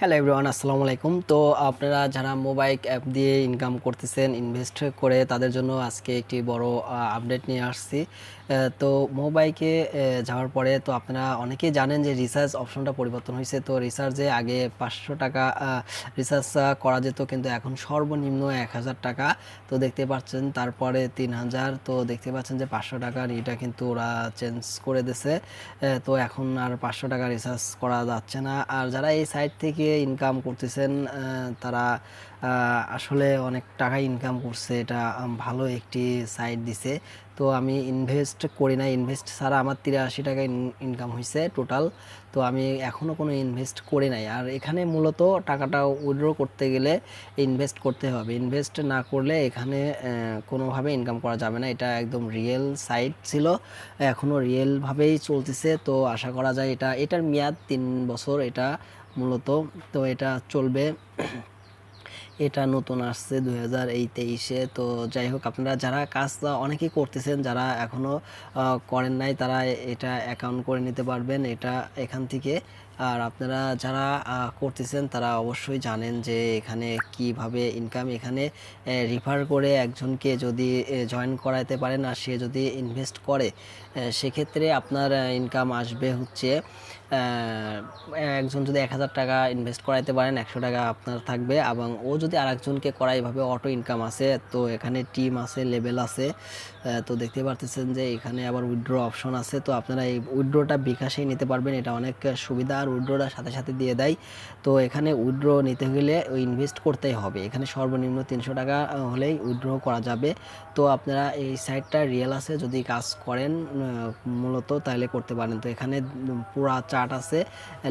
Hello everyone আসসালামু আলাইকুম। তো আপনারা যারা মোবাইল অ্যাপ দিয়ে ইনকাম করতেছেন ইনভেস্ট করে, তাদের জন্য আজকে একটি বড় আপডেট নিয়ে আসছি। তো মোবাইকে যাওয়ার পরে তো আপনারা অনেকেই জানেন যে রিচার্জ অপশনটা পরিবর্তন হয়েছে। তো রিচার্জে আগে পাঁচশো টাকা রিচার্জ করা যেত, কিন্তু এখন সর্বনিম্ন এক হাজার টাকা। তো দেখতে পাচ্ছেন তারপরে তিন হাজার। তো দেখতে পাচ্ছেন যে পাঁচশো টাকার এটা কিন্তু ওরা চেঞ্জ করে দিছে তো এখন আর পাঁচশো টাকা রিচার্জ করা যাচ্ছে না। আর যারা এই সাইট থেকে ইনকাম করতেছেন তারা আসলে অনেক টাকা ইনকাম করছে, এটা ভালো একটি সাইট দিছে। তো আমি ইনভেস্ট করি না ইনভেস্ট ছাড়া আমার তিরাশি টাকা ইনকাম হয়েছে টোটাল তো আমি এখনও কোনো ইনভেস্ট করি নাই। আর এখানে মূলত টাকাটা উইড্রো করতে গেলে ইনভেস্ট করতে হবে। ইনভেস্ট না করলে এখানে কোনোভাবে ইনকাম করা যাবে না। এটা একদম রিয়েল সাইট ছিল এখনও রিয়েলভাবেই চলতেছে। তো আশা করা যায় এটা, এটার মেয়াদ তিন বছর, এটা মূলত। তো এটা চলবে। এটা নতুন আসছে দু হাজার এই তেইশে। তো যাই হোক, আপনারা যারা কাজ অনেকেই করতেছেন, যারা এখনও করেন নাই, তারা এটা অ্যাকাউন্ট করে নিতে পারবেন। এটা এখান থেকে আর আপনারা যারা করতেছেন তারা অবশ্যই জানেন যে এখানে কীভাবে ইনকাম এখানে রিফার করে একজনকে যদি জয়েন করাইতে পারেন আর সে যদি ইনভেস্ট করে সেক্ষেত্রে আপনার ইনকাম আসবে হচ্ছে একজন যদি এক হাজার টাকা ইনভেস্ট করাইতে পারেন, একশো টাকা আপনার থাকবে এবং ও যদি আরেকজনকে করায়, এভাবে অটো ইনকাম আছে, তো এখানে টিম আছে লেভেল আছে তো দেখতে পারতেছেন যে এখানে আবার উইড্রো অপশন আছে, তো আপনারা এই উইড্রোটা বিকাশেই নিতে পারবেন, এটা অনেক সুবিধা। আর উইথড্রটা সাথে সাথে দিয়ে দেয়। তো এখানে উইথড্র নিতে গেলে ইনভেস্ট করতেই হবে। এখানে সর্বনিম্ন তিনশো টাকা হলেই উইথড্র করা যাবে। তো আপনারা এই সাইটটা রিয়েল আছে, যদি কাজ করেন মূলত তাহলে করতে পারেন। তো এখানে পুরা চার্ট আছে।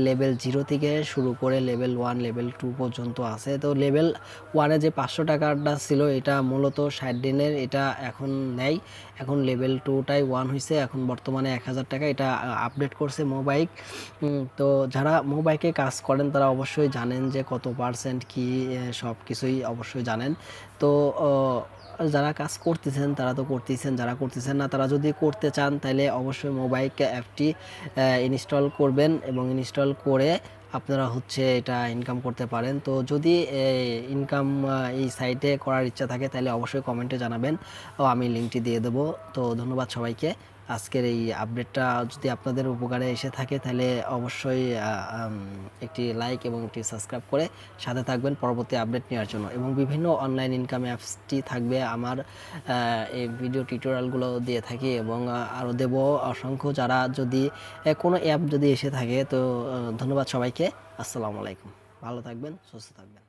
লেভেল জিরো থেকে শুরু করে লেভেল ওয়ান লেভেল টু পর্যন্ত আছে। তো লেভেল ওয়ানে যে পাঁচশো টাকাটা ছিল, এটা মূলত ষাট দিনের, এটা এখন নেই। এখন লেভেল টুটাই ওয়ান হয়েছে এখন বর্তমানে এক হাজার টাকা। এটা আপডেট করছে মোবাইক তো যারা মোবাইকে কাজ করেন, তারা অবশ্যই জানেন যে কত পার্সেন্ট কি সব কিছুই অবশ্যই জানেন। তো যারা কাজ করতেছেন, তারা তো করতেছেন যারা করতেছেন না, তারা যদি করতে চান তাহলে অবশ্যই মোবাইল অ্যাপটি ইনস্টল করবেন এবং ইনস্টল করে আপনারা হচ্ছে এটা ইনকাম করতে পারেন। তো যদি ইনকাম এই সাইটে করার ইচ্ছা থাকে তাহলে অবশ্যই কমেন্টে জানাবেন। ও, আমি লিঙ্কটি দিয়ে দেবো। তো ধন্যবাদ সবাইকে। আজকের এই আপডেটটা যদি আপনাদের উপকারে এসে থাকে, তাহলে অবশ্যই একটি লাইক এবং একটি সাবস্ক্রাইব করে সাথে থাকবেন পরবর্তী আপডেট নেওয়ার জন্য। এবং বিভিন্ন অনলাইন ইনকাম অ্যাপসটি থাকবে আমার এই ভিডিও টিউটোরিয়ালগুলো দিয়ে থাকি এবং আরও দেব। অসংখ্য যারা যদি কোনো অ্যাপ যদি এসে থাকে, তো ধন্যবাদ সবাইকে। আসসালামু আলাইকুম। ভালো থাকবেন, সুস্থ থাকবেন।